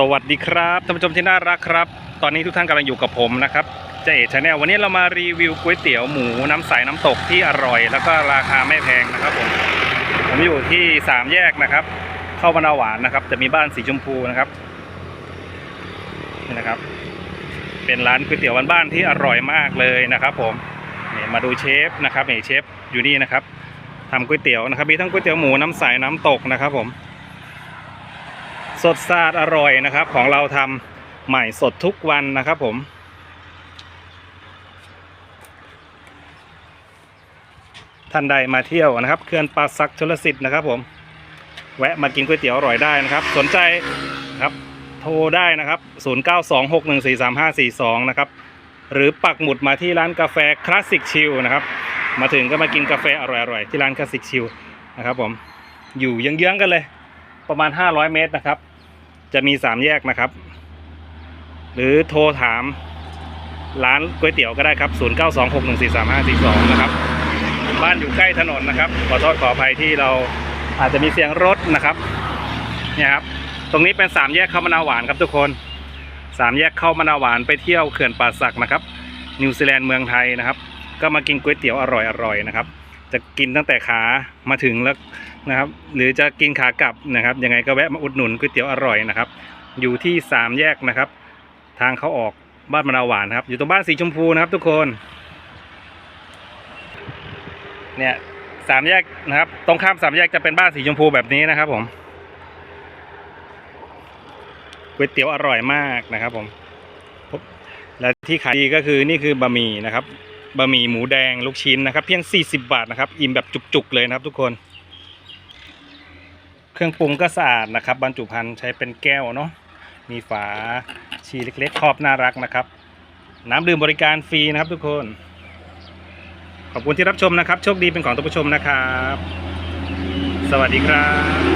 สวัสดีครับท่านผู้ชมที่น่ารักครับ ตอนนี้ทุกท่านกำลังอยู่กับผมนะครับเจเอชาแนลวันนี้เรามารีวิวก๋วยเตี๋ยวหมูน้ำใสน้ำตกที่อร่อย แล้วก็ราคาไม่แพงนะครับผมผมอยู่ที่สามแยกนะครับ เข้าบรรณาหวานนะครับ จะมีบ้านสีชมพูนะครับนี่นะครับ เป็นร้านก๋วยเตี๋ยวบ้านๆที่อร่อยมากเลยนะครับ ผมนี่มาดูเชฟนะครับนี่เชฟอยู่นี่นะครับทำก๋วยเตี๋ยวนะครับมีทั้งก๋วยเตี๋ยวหมูน้ำใสน้ำตกนะครับ ผม สดสะอาดอร่อยนะครับ ของเราทำใหม่สดทุกวันนะครับผม ท่านใดมาเที่ยวนะครับเขื่อนป่าซักชลสิทธิ์นะครับผม แวะมากินก๋วยเตี๋ยวอร่อยได้นะครับ สนใจครับโทรได้นะครับ 0926143542 นะครับ หรือปักหมุดมาที่ร้านกาแฟคลาสสิกชิลนะครับ มาถึงก็มากินกาแฟอร่อยๆที่ร้านคลาสสิกชิลนะครับผม อยู่เยื้องๆกันเลยประมาณ 500 เมตรนะครับ จะมี3แยกนะครับ หรือโทรถามร้านก๋วยเตี๋ยวก็ได้ครับ 0926143542 นะครับ บ้านอยู่ใกล้ถนนนะครับ ขอโทษขออภัยที่เราอาจจะมีเสียงรถนะครับ เนี่ยครับ ตรงนี้เป็น3แยกเข้ามะนาวหวานครับทุกคน3แยกเข้ามะนาวหวานไปเที่ยวเขื่อนป่าสักนะครับ นิวซีแลนด์เมืองไทยนะครับ ก็มากินก๋วยเตี๋ยวอร่อยๆนะครับ จะกินตั้งแต่ขามาถึงแล้วนะครับ หรือจะกินขากลับนะครับ ยังไงก็แวะมาอุดหนุนก๋วยเตี๋ยวอร่อยนะครับ อยู่ที่สามแยกนะครับ ทางเขาออกบ้านมะนาวหวานครับ อยู่ตรงบ้านสีชมพูนะครับ ทุกคน เนี่ยสามแยกนะครับ ตรงข้ามสามแยกจะเป็นบ้านสีชมพูแบบนี้นะครับผมก๋วยเตี๋ยวอร่อยมากนะครับผม และที่ขายดีก็คือนี่คือบะหมี่นะครับ บะหมี่หมูแดงลูกชิ้นนะครับ เพียง 40 บาทนะครับอิ่มแบบจุกๆเลยนะครับทุกคน เครื่องปรุงก็สะอาดนะครับ บรรจุภัณฑ์ใช้เป็นแก้วเนาะมีฝาชีเล็กๆครอบน่ารักนะครับ น้ำดื่มบริการฟรีนะครับทุกคน ขอบคุณที่รับชมนะครับ โชคดีเป็นของทุกผู้ชมนะครับ สวัสดีครับ